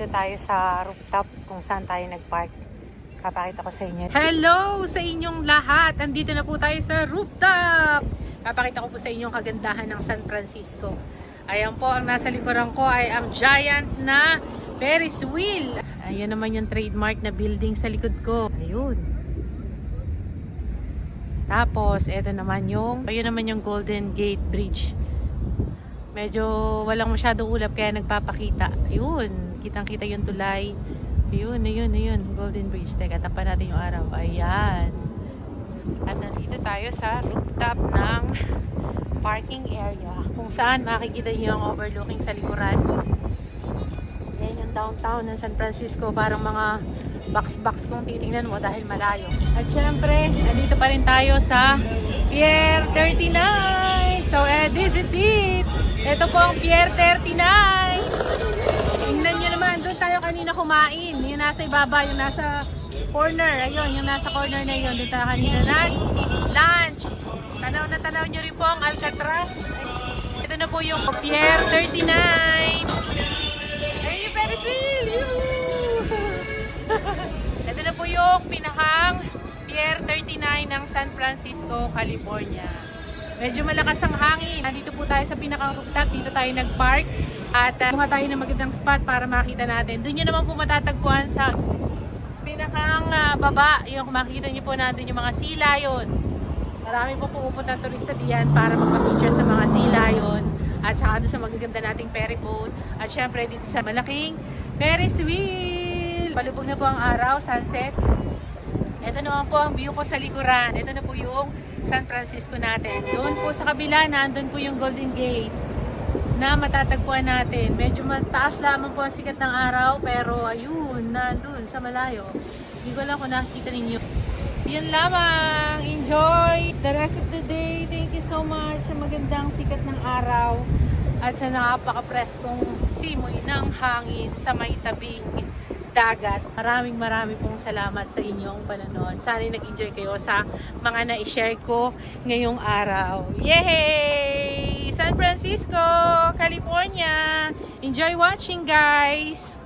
Nandito tayo sa rooftop kung saan tayo nag-park. Papakita ko sa inyo. Hello sa inyong lahat! Andito na po tayo sa rooftop! Papakita ko po sa inyo ang kagandahan ng San Francisco. Ayan po, ang nasa likuran ko ay ang giant na Ferris wheel. Ayan naman yung trademark na building sa likod ko. Ayun. Tapos, eto naman yung, ayun naman yung Golden Gate Bridge. Medyo walang masyadong ulap kaya nagpapakita. Ayun, kitang-kita yung tulay. Ayun, ayun, ayun. Golden Bridge. Teka, tapan natin yung araw. Ayan. At nandito tayo sa rooftop ng parking area. Kung saan makikita nyo ang overlooking sa likuran. Yan yung downtown ng San Francisco. Parang mga box-box kung titingnan mo dahil malayo. At syempre, nandito pa rin tayo sa Pier 39. So, eh, this is it. Ito po ang Pier 39. Tingnan nyo naman, doon tayo kanina kumain. Yung nasa ibaba, yung nasa corner. Ayun, yung nasa corner na yun. Doon tayo kanina na lunch. Tanaw na tanaw nyo rin po ang Alcatraz. Ito na po yung Pier 39. Ayun yung Ferris wheel! Ito na po yung pinakang Pier 39 ng San Francisco, California. Medyo malakas ang hangin. Nandito po tayo sa pinakang rooftop. Dito tayo nag-park. At uh, tayo ng magandang spot para makita natin. Doon nyo naman po matatagpuan sa pinakang ah, baba. Yung makikita nyo po natin yung mga sea lion. Marami po pumupunta ng turista diyan para magpa-picture sa mga sea lion. At saka doon sa magaganda nating ferry boat. At syempre dito sa malaking Ferris wheel. Palubog na po ang araw, sunset. Ito naman po ang view ko sa likuran. Ito na po yung San Francisco natin. Doon po sa kabila, nandun po yung Golden Gate na matatagpuan natin. Medyo mataas lamang po ang sikat ng araw, pero ayun, nandun sa malayo. Hindi ko lang kung nakikita ninyo. Yun lamang. Enjoy the rest of the day. Thank you so much sa magandang sikat ng araw at sa napaka-preskong simoy ng hangin sa may tabing dagat. Maraming maraming pong salamat sa inyong panonood. Sana nag-enjoy kayo sa mga na-share ko ngayong araw. Yay! San Francisco, California! Enjoy watching guys!